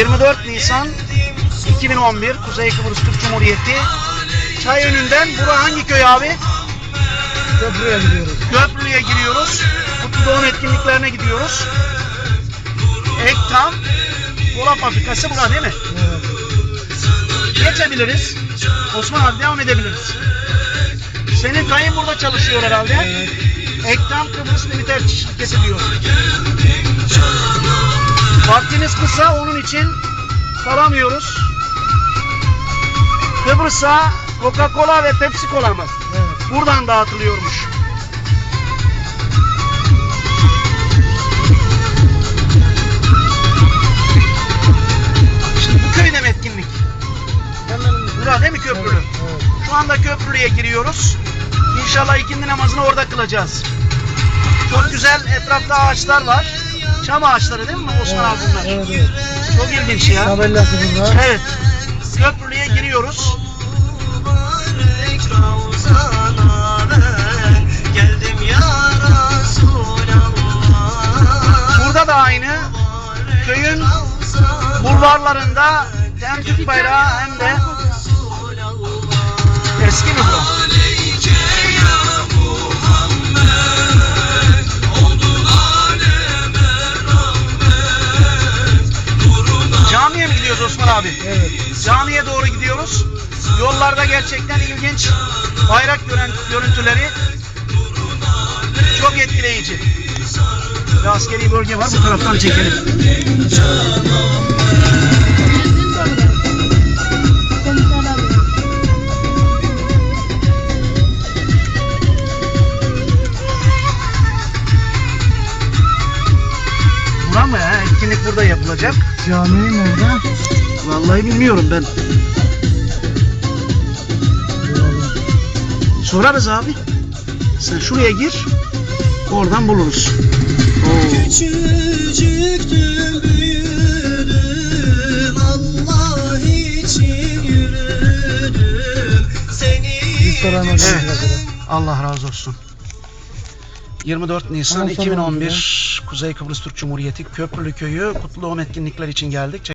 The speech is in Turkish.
24 Nisan 2011 Kuzey Kıbrıs Türk Cumhuriyeti Çay önünden bura hangi köy abi? Köprüye gidiyoruz. Köprülü'ye giriyoruz. Kutlu Doğum etkinliklerine gidiyoruz. Ektam Dolap Fabrikası bura değil mi? Evet. Geçebiliriz. Osman abi devam edebiliriz. Senin kayın burada çalışıyor herhalde. Evet. Ektam Kıbrıs Limited şirketi diyor. Vaktimiz kısa onun için kalamıyoruz. Kıbrıs'a Coca-Cola ve Pepsi Cola mı? Evet. Buradan dağıtılıyormuş. Şimdi bu köyde mi etkinlik? Hemen Bura değil mi Köprülü? Evet, evet. Şu anda Köprülü'ye giriyoruz. İnşallah ikindi namazını orada kılacağız. Çok güzel etrafta ağaçlar var. Çam ağaçları değil mi Osman abi bunlar? Evet, evet. Çok ilginç ya. Tabelası bunlar. Evet. Köprülü'ye giriyoruz. Burada da aynı. Köyün bulvarlarında hem Türk bayrağı hem de abi? Evet. Camiye doğru gidiyoruz. Yollarda gerçekten ilginç bayrak görün- görüntüleri çok etkileyici. Bir askeri bölge var bu taraftan çekelim. Bura mı? Etkinlik burada yapılacak. Cami nerede? Vallahi bilmiyorum ben. Sorarız abi. Sen şuraya gir. Oradan buluruz. Oo. Küçücüktüm büyüdüm Allah için yürüdüm Seni Evet. Allah razı olsun. 24 Nisan Ondan sonra 2011 Kuzey Kıbrıs Türk Cumhuriyeti Köprülü Köyü Kutlu Doğum etkinlikler için geldik.